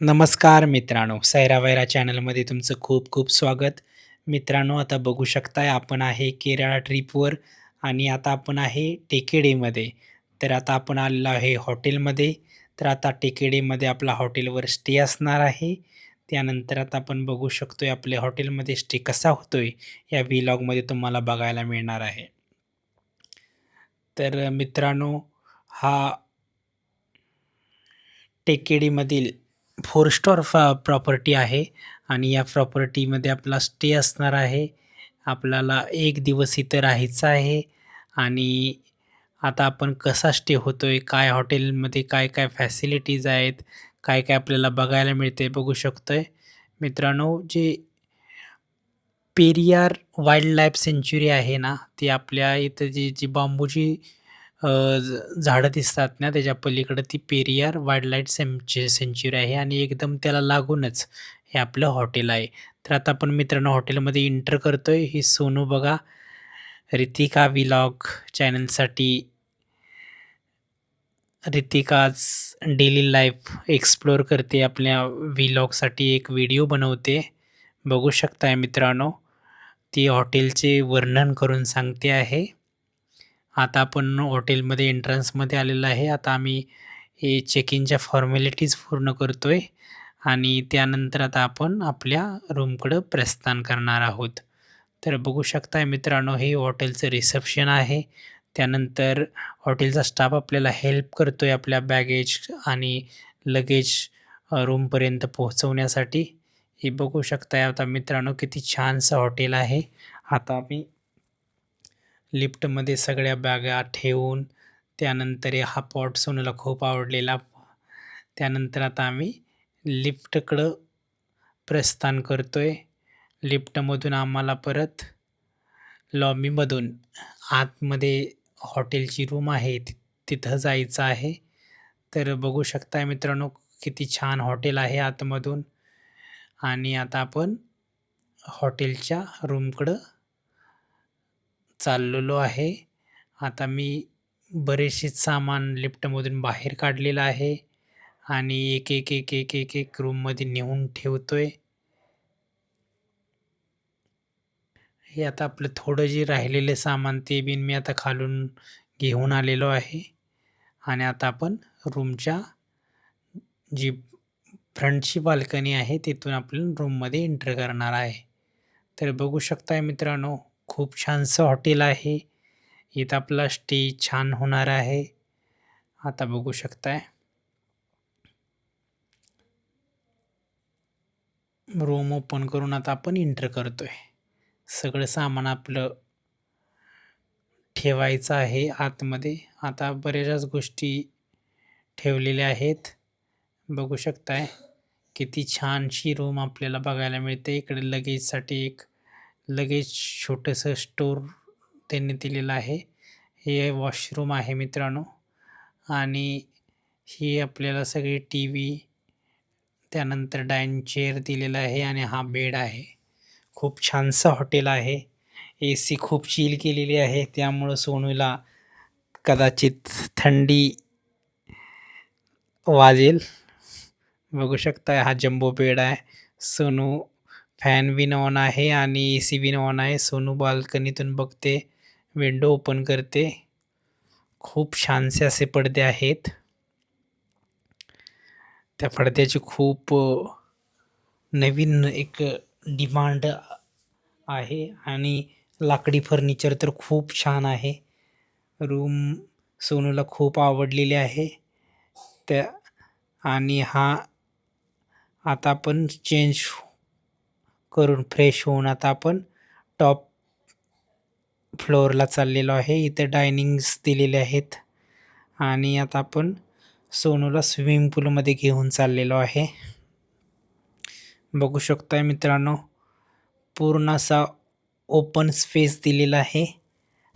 नमस्कार मित्रांनो सैरा वैरा चॅनलमध्ये तुमचं खूप खूप स्वागत. मित्रांनो आता बघू शकताय आपण आहे केरळ ट्रिपवर आणि आता आपण आहे टेकेडेमध्ये. तर आता आपण आलेलो आहे हॉटेलमध्ये. तर आता टेकेडेमध्ये आपला हॉटेलवर स्टे असणार आहे. त्यानंतर आता आपण बघू शकतो आहे आपल्या हॉटेलमध्ये स्टे कसा होतो आहे या व्हिलॉगमध्ये तुम्हाला बघायला मिळणार आहे. तर मित्रांनो हा टेकेडीमधील फोर स्टार फा प्रॉपर्टी आहे आणि या प्रॉपर्टीमध्ये आपला स्टे असणार आहे. आपल्याला एक दिवस इथं राहायचं आहे आणि आता आपण कसा स्टे होतो आहे काय हॉटेलमध्ये काय काय फॅसिलिटीज आहेत काय काय आपल्याला बघायला मिळते बघू शकतो आहे मित्रांनो जे पेरियार वाईल्ड लाईफ सेंच्युरी आहे ना ती आपल्या इथं जी जी बांबूची झाडं दिसतात ना त्याच्या पलीकडं ती पेरियार वाईल्डलाईफ सेंचु सेंच्युरी आहे आणि एकदम त्याला लागूनच हे आपलं हॉटेल आहे. तर आता आपण मित्रांनो हॉटेलमध्ये इंटर करतो आहे ही सोनू बघा रितिका विलॉग चॅनलसाठी. रितिकाच डेली लाईफ एक्सप्लोअर करते आपल्या व्लॉगसाठी एक व्हिडिओ बनवते. बघू शकताय मित्रांनो ती हॉटेलचे वर्णन करून सांगते आहे. आता आपण हॉटेलमध्ये एंट्रन्समध्ये आलेलो आहे. आता आम्ही हे चेक इनच्या फॉर्मॅलिटीज पूर्ण करतो आहे आणि त्यानंतर आता आपण आपल्या रूमकडं प्रस्थान करणार आहोत. तर बघू शकताय मित्रांनो हे हॉटेलचं रिसेप्शन आहे. त्यानंतर हॉटेलचा स्टाफ आपल्याला हेल्प करतो आहे आपल्या बॅगेज आणि लगेज रूमपर्यंत पोहोचवण्यासाठी. हे बघू शकताय आता मित्रांनो किती छानसं हॉटेल आहे. आता आम्ही लिफ्टमध्ये सगळ्या बॅगा ठेवून त्यानंतर हा पॉट सोनूला खूप आवडलेला. त्यानंतर आता आम्ही लिफ्टकडं प्रस्थान करतो आहे लिफ्टमधून आम्हाला परत लॉबीमधून आतमध्ये हॉटेलची रूम आहे ति तिथं जायचं आहे. तर बघू शकताय मित्रांनो किती छान हॉटेल आहे आतमधून. आणि आता आपण हॉटेलच्या रूमकडं चाललेलो आहे. आता मी बरेचसे सामान लिफ्टमधून बाहेर काढलेलं आहे आणि एक एक एक एक एक एक रूममध्ये नेऊन ठेवतो आहे हे आता आपलं थोडं जे राहिलेलं सामान ते बिन मी आता खालून घेऊन आलेलो आहे. आणि आता आपण रूमच्या जी फ्रंटची बाल्कनी आहे तिथून आपण रूममध्ये एंटर करणार आहे. तर बघू शकताय मित्रांनो खूप छानसं हॉटेल आहे. इथं आपला स्टे छान होणार आहे. आता बघू शकताय. रूम ओपन करून आता आपण इंटर करतोय. सगळं सामान आपलं ठेवायचं आहे आतमध्ये. आता बऱ्याचशाच गोष्टी ठेवलेल्या आहेत. बघू शकताय. किती छानशी रूम आपल्याला बघायला मिळते. इकडे लगेजसाठी एक लगेच छोटंसं स्टोर त्यांनी दिलेलं आहे. हे वॉशरूम आहे मित्रांनो. आणि ही आपल्याला सगळी टी व्ही त्यानंतर डायनिंग चेअर दिलेला आहे आणि हा बेड आहे. खूप छानसं हॉटेल आहे. ए सी खूप चील केलेली आहे. त्यामुळं सोनूला कदाचित थंडी वाजेल. बघू शकता हा जम्बो बेड आहे. सोनू फॅन विन ऑन आहे आणि ए सी विन ऑन आहे. सोनू बाल्कनीतून बघते विंडो ओपन करते. खूप छानसे असे पडदे आहेत. त्या पडद्याची खूप नवीन एक डिमांड आहे आणि लाकडी फर्निचर तर खूप छान आहे. रूम सोनूला खूप आवडलेली आहे. त्या आणि हा आता आपण चेंज करून फ्रेश होऊन आता आपण टॉप फ्लोअरला चाललेलो आहे. इथं डायनिंग्स दिलेले आहेत. आणि आता आपण सोनूला स्विमिंग पूलमध्ये घेऊन चाललेलो आहे. बघू शकताय मित्रांनो पूर्ण असा ओपन स्पेस दिलेला आहे.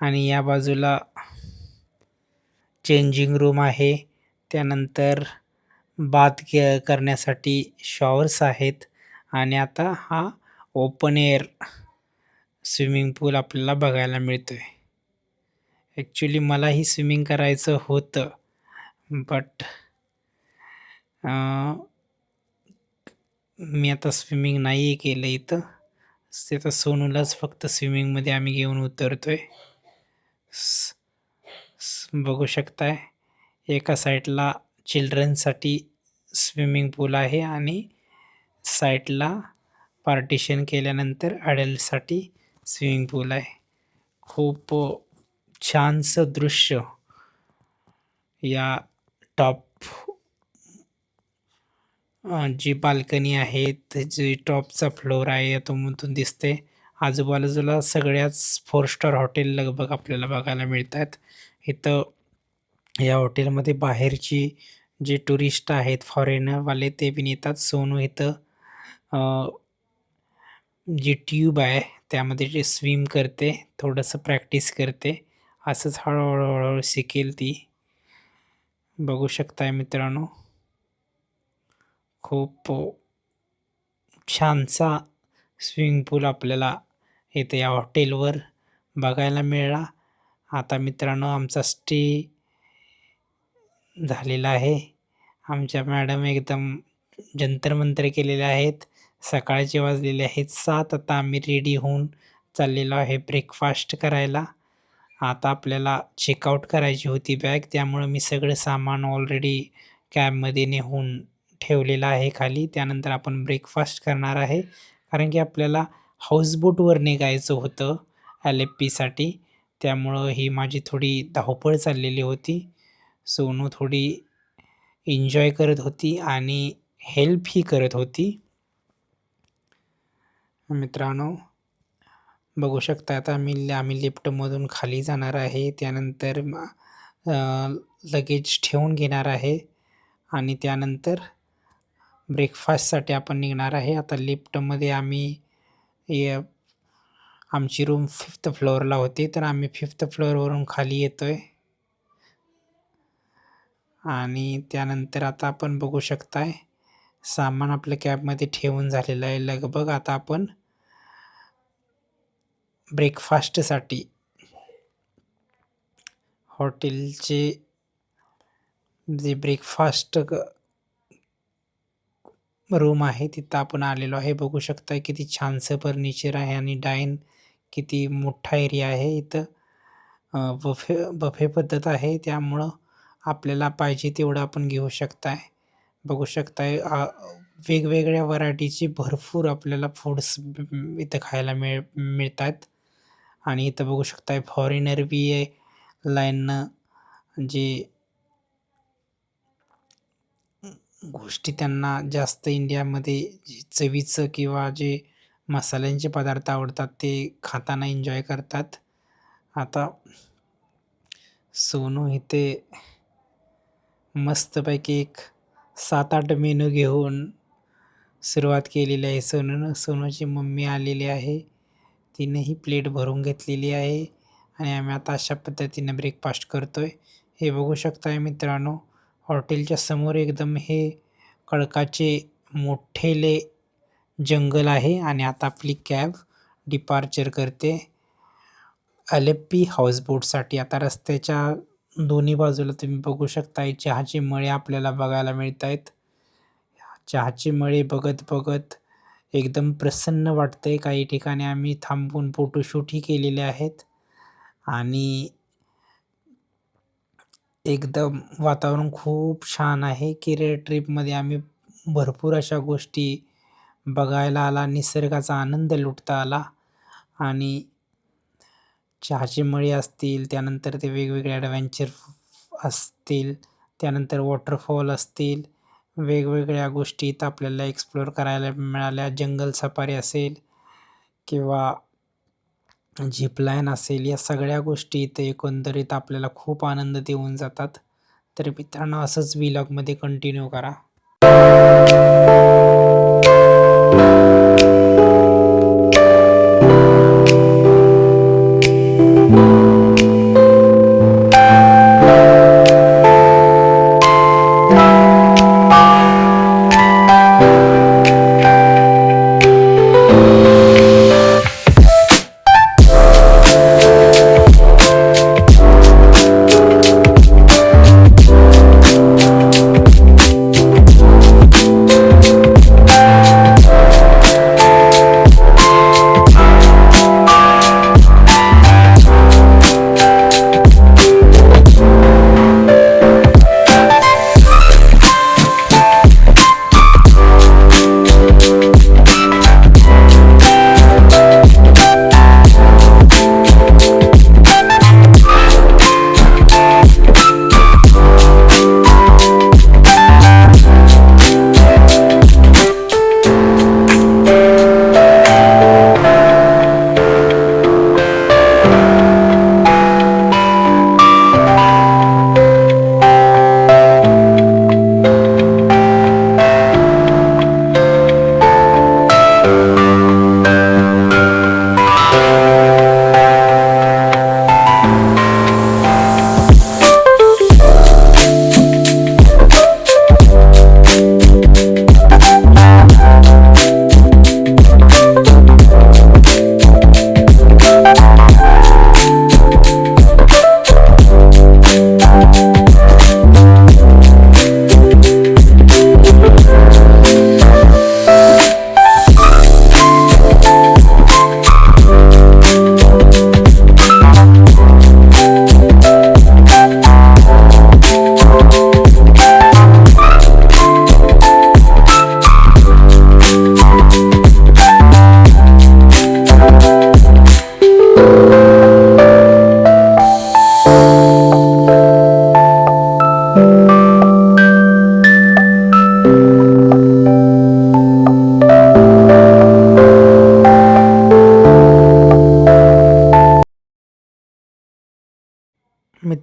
आणि या बाजूला चेंजिंग रूम आहे. त्यानंतर बाथ घे करण्यासाठी शॉवर्स आहेत. आणि आता हा ओपन एअर स्विमिंग पूल आपल्याला बघायला मिळतो आहे ॲक्च्युली मलाही स्विमिंग करायचं होतं बट मी आता स्विमिंग नाही केलं इथं. ते तर सोनूलाच फक्त स्विमिंगमध्ये आम्ही घेऊन उतरतो आहे स- बघू शकताय. एका साईडला चिल्ड्रनसाठी स्विमिंग पूल आहे आणि साईडला पार्टिशन केल्यानंतर अडल्टसाठी स्विमिंग पूल आहे. खूप छानसं दृश्य या टॉप जी बाल्कनी आहे जी टॉपचा फ्लोअर आहे यातून दिसते. आजूबाजूला सगळ्याच फोर स्टार हॉटेल लगभग आपल्याला बघायला मिळत आहेत इथं या हॉटेलमध्ये बाहेरची जे टुरिस्ट आहेत फॉरेनरवाले ते पण येतात. सोनू इथं जी ट्यूब आहे त्यामध्ये जे स्विम करते थोडंसं प्रॅक्टिस करते. असंच हळूहळू हळूहळू शिकेल ती. बघू शकताय मित्रांनो. खूप छानसा स्विमिंग पूल आपल्याला इथे या हॉटेलवर बघायला मिळाला. आता मित्रांनो आमचा स्टे झालेला आहे. आमच्या मॅडम एकदम जंतरमंतर केलेले आहेत. सकाळचे वाजलेले आहेत. सात आता आम्ही रेडी होऊन चाललेलो आहे ब्रेकफास्ट करायला. आता आपल्याला चेकआउट करायची होती बॅग त्यामुळं मी सगळं सामान ऑलरेडी कॅबमध्ये नेहून ठेवलेलं आहे खाली. त्यानंतर आपण ब्रेकफास्ट करणार आहे. कारण की आपल्याला हाऊसबोटवर निघायचं होतं एल एफ पीसाठी त्यामुळं ही माझी थोडी धावपळ चाललेली होती. सोनू थोडी एन्जॉय करत होती आणि हेल्पही करत होती. मित्रांनो बघू शकता आता आम्ही आम्ही लिफ्टमधून खाली जाणार आहे. त्यानंतर लगेज ठेवून घेणार आहे. आणि त्यानंतर ब्रेकफास्टसाठी आपण निघणार आहे. आता लिफ्टमध्ये आम्ही ये आमची रूम फिफ्थ फ्लोअरला होती. तर आम्ही फिफ्थ फ्लोअरवरून खाली येतो आहे आणि त्यानंतर आता आपण बघू शकताय सामान आपल्या कॅबमध्ये ठेवून झालेलं आहे लगभग. आता आपण ब्रेकफास्टसाठी हॉटेलचे जे ब्रेकफास्ट रूम आहे तिथं आपण आलेलो आहे. बघू शकता किती छानसं फर्निचर आहे आणि डाईन किती मोठा एरिया आहे. इथं बफे बफे पद्धत आहे. त्यामुळं आपल्याला पाहिजे तेवढं आपण घेऊ शकताय. बघू शकताय वेगवेगळ्या व्हरायटीचे भरपूर आपल्याला फूड्स इथं खायला मिळ मिळतात. आणि इथं बघू शकताय फॉरेनर बी आहे लाईननं जे गोष्टी त्यांना जास्त इंडियामध्ये चवीचं किंवा जे मसाल्यांचे पदार्थ आवडतात ते खाताना एन्जॉय करतात. आता सोनू इथे मस्तपैकी एक सात आठ मेनू घेऊन सुरुवात केलेली आहे. सोनूनं सोनूची मम्मी आलेली आहे. तिनेही प्लेट भरून घेतलेली आहे आणि आम्ही आता अशा पद्धतीने ब्रेकफास्ट करतो आहे हे बघू शकताय मित्रांनो हॉटेलच्या समोर एकदम हे कळकाचे मोठेले जंगल आहे आणि आता आपली कॅब डिपार्चर करते. अलेप्पी हाऊसबोटसाठी आता रस्त्याच्या दोन्ही बाजूला तुम्ही बघू शकताय चहाचे मळे आपल्याला बघायला मिळत आहेत चहाचे मळे बघत बघत एकदम प्रसन्न वाटते काही ठिकाणी आम्ही थांबून फोटोशूटही केलेले आहेत. आणि एकदम वातावरण खूप छान आहे. केरळ ट्रीपमध्ये आम्ही भरपूर अशा गोष्टी बघायला आला. निसर्गाचा आनंद लुटता आला. आणि चहाचे मळी असतील त्यानंतर ते वेगवेगळे ॲडव्हेंचर असतील त्यानंतर वॉटरफॉल असतील वेगवेगळ्या गोष्टी इथं आपल्याला एक्सप्लोअर करायला मिळाल्या. जंगल सफारी असेल किंवा झिपलाईन असेल या सगळ्या गोष्टी इथे एकंदरीत आपल्याला खूप आनंद देऊन जातात. तर मित्रांनो असंच विलॉगमध्ये कंटिन्यू करा.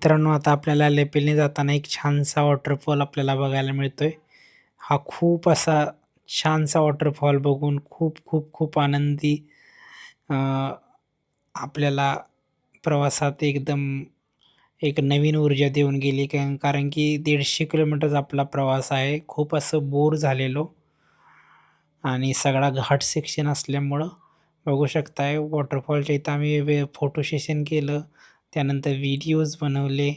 मित्रांनो आता आपल्याला लेपेलने जाताना एक छानसा वॉटरफॉल आपल्याला बघायला मिळतोय. हा खूप असा छानसा वॉटरफॉल बघून खूप खूप खूप आनंदी आपल्याला प्रवासात एकदम एक नवीन ऊर्जा देऊन गेली. कारण कारण की दीडशे किलोमीटरचा आपला प्रवास आहे. खूप असं बोर झालेलो आणि सगळा घाट सेक्शन असल्यामुळं बघू शकताय वॉटरफॉलच्या इथं आम्ही वे फोटो सेशन केलं. त्यानंतर व्हिडिओज बनवले.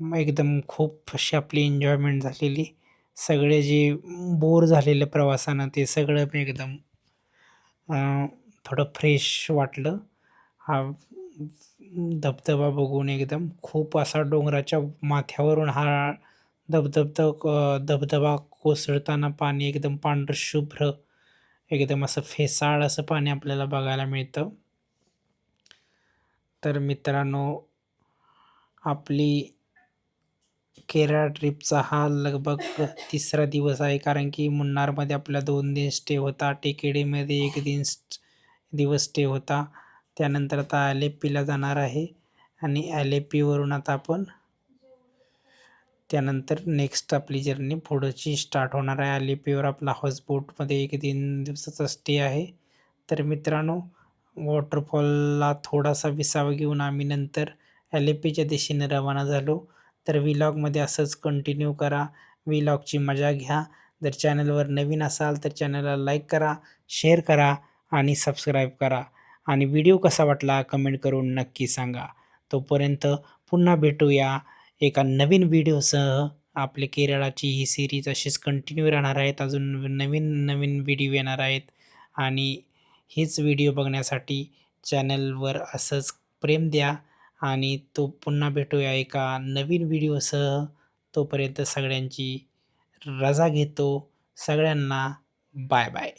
एकदम खूप अशी आपली एन्जॉयमेंट झालेली. सगळे जे बोर झालेलं प्रवासानं ते सगळं मी एकदम थोडं फ्रेश वाटलं. हा धबधबा बघून एकदम खूप असा डोंगराच्या माथ्यावरून हा धबधबता धबधबा कोसळताना पाणी एकदम पांढरशुभ्र एकदम असं फेसाळ असं पाणी आपल्याला बघायला मिळतं. तर मित्रांनो, आपली केरळ ट्रिपचा हा लगभग तिसरा दिवस आहे. कारण की मुन्नारमध्ये आपला दोन दिन स्टे होता. टेकडीमध्ये एक दिन दिवस स्टे होता. त्यानंतर आता ॲलेपीला जाणार आहे आणि ॲलेपीवरून आता आपण त्यानंतर नेक्स्ट आपली जर्नी पुढची स्टार्ट होणार आहे. ॲलेपीवर आपला हाऊसबोटमध्ये एक दिन दिवसाचा स्टे आहे. तर मित्रांनो, वॉटरफॉलला थोडासा विसावा घेऊन आम्ही नंतर अलेप्पीच्या दिशेने रवाना झालो. तर व्हिलॉगमध्ये असंच कंटिन्यू करा. व्हिलॉगची मजा घ्या. जर चॅनलवर नवीन असाल तर चॅनलला लाईक करा, शेअर करा आणि सबस्क्राईब करा आणि व्हिडिओ कसा वाटला कमेंट करून नक्की सांगा. तोपर्यंत पुन्हा भेटूया एका नवीन व्हिडिओसह. आपले केरळाची ही सिरीज अशीच कंटिन्यू राहणार आहेत. अजून नवीन-नवीन व्हिडिओ येणार आहेत आणि हेच व्हिडिओ बघण्यासाठी चॅनलवर असंच प्रेम द्या आणि तो पुन्हा भेटूया एका नवीन व्हिडिओसह. तोपर्यंत सगळ्यांची रजा घेतो. सगळ्यांना बाय बाय.